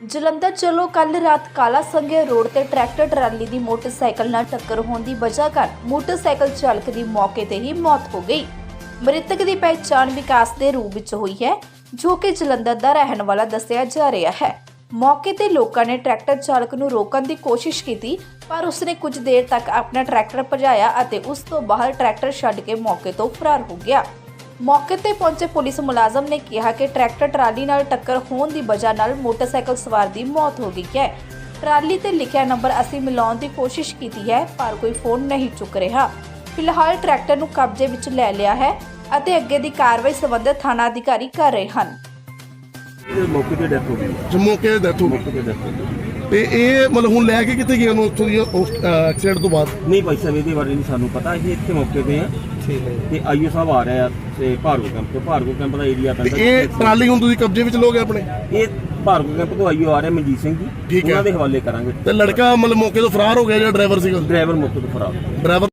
ਜਲੰਧਰ ਚਲੋ ਕੱਲ ਰਾਤ ਕਾਲਾ ਸੰਘਿਆ ਰੋਡ ਤੇ ਟਰੈਕਟਰ ਟਰਾਲੀ ਦੀ ਮੋਟਰਸਾਈਕਲ ਨਾਲ ਟੱਕਰ ਹੋਣ ਦੀ ਵਜ੍ਹਾ ਕਾਰਨ ਮੋਟਰਸਾਈਕਲ ਚਾਲਕ ਦੀ ਮੌਕੇ ਤੇ ਹੀ ਮੌਤ ਹੋ ਗਈ। ਮ੍ਰਿਤਕ ਦੀ ਪਹਿਚਾਣ ਵਿਕਾਸ ਦੇ ਰੂਪ ਵਿੱਚ ਹੋਈ ਹੈ, ਜੋ ਕਿ ਜਲੰਧਰ ਦਾ ਰਹਿਣ ਵਾਲਾ ਦੱਸਿਆ ਜਾ ਰਿਹਾ ਹੈ। ਮੌਕੇ ਤੇ ਲੋਕਾਂ ਨੇ ਟਰੈਕਟਰ ਚਾਲਕ ਨੂੰ ਰੋਕਣ ਦੀ ਕੋਸ਼ਿਸ਼ ਕੀਤੀ, ਪਰ ਉਸਨੇ ਕੁਝ ਦੇਰ ਤੱਕ ਆਪਣਾ ਟਰੈਕਟਰ ਭਜਾਇਆ ਅਤੇ ਉਸ ਤੋਂ ਬਾਹਰ ਟਰੈਕਟਰ ਛੱਡ ਕੇ ਮੌਕੇ ਤੋਂ ਫਰਾਰ ਹੋ ਗਿਆ। ਮੌਕੇ ਤੇ ਪਹੁੰਚੇ ਪੁਲਿਸ ਮੁਲਾਜ਼ਮ ਨੇ ਕਿਹਾ ਕਿ ਟਰੈਕਟਰ ਟਰਾਲੀ ਨਾਲ ਟੱਕਰ ਹੋਣ ਦੀ ਵਜ੍ਹਾ ਨਾਲ ਮੋਟਰਸਾਈਕਲ ਸਵਾਰ ਦੀ ਮੌਤ ਹੋ ਗਈ ਹੈ। ਟਰਾਲੀ ਤੇ ਲਿਖਿਆ ਨੰਬਰ ਅਸੀਂ ਮਿਲਾਉਣ ਦੀ ਕੋਸ਼ਿਸ਼ ਕੀਤੀ ਹੈ ਪਰ ਕੋਈ ਫੋਨ ਨਹੀਂ ਚੁੱਕ ਰਿਹਾ। ਫਿਲਹਾਲ ਟਰੈਕਟਰ ਨੂੰ ਕਬਜ਼ੇ ਵਿੱਚ ਲੈ ਲਿਆ ਹੈ ਅਤੇ ਅੱਗੇ ਦੀ ਕਾਰਵਾਈ ਸੰਬੰਧਿਤ ਥਾਣਾ ਅਧਿਕਾਰੀ ਕਰ ਰਹੇ ਹਨ। ਮੌਕੇ ਤੇ ਡੈਥ ਹੋ ਗਈ। ਜੰਮੂ ਕੇ ਡੈਥ ਹੋ ਗਈ। ਤੇ ਇਹ ਮਤਲਬ ਹੁਣ ਲੈ ਕੇ ਕਿੱਥੇ ਗਏ ਉਹਨੂੰ ਉੱਥੋਂ ਦੀ ਐਕਸੀਡੈਂਟ ਤੋਂ ਬਾਅਦ? ਨਹੀਂ ਭਾਈ ਸਾਹਿਬ ਇਹਦੇ ਬਾਰੇ ਨਹੀਂ ਸਾਨੂੰ ਪਤਾ। ਅਸੀਂ ਇੱਥੇ ਮੌਕੇ ਤੇ ਆ। ਤੇ ਆਈਓ ਸਾਹਿਬ ਆ ਰਹੇ ਤੇ ਭਾਰਗੋ ਕੈਂਪ ਤੋਂ। ਭਾਰਗੋ ਕੈਂਪ ਦਾ ਏਰੀਆ ਤੇ ਪੈਂਦਾ ਇਹ ਟਰਾਲੀ ਹੁਣ ਤੁਸੀਂ ਕਬਜ਼ੇ ਵਿੱਚ ਲੋਗੇ ਆਪਣੇ? ਇਹ ਭਾਰਗੋ ਕੈਂਪ ਤੋਂ ਆਈਓ ਆ ਰਿਹਾ ਮਨਜੀਤ ਸਿੰਘ ਜੀ। ਉਹਨਾਂ ਦੇ ਹਵਾਲੇ ਕਰਾਂਗੇ। ਤੇ ਲੜਕਾ ਮਤਲਬ ਮੌਕੇ ਤੋਂ ਫਰਾਰ ਹੋ ਗਿਆ ਜਿਹੜਾ ਡਰਾਈਵਰ ਸੀਗਾ? ਡਰਾਈਵਰ ਮੌਕੇ ਤੋਂ ਫਰਾਰ ਡਰਾਈਵਰ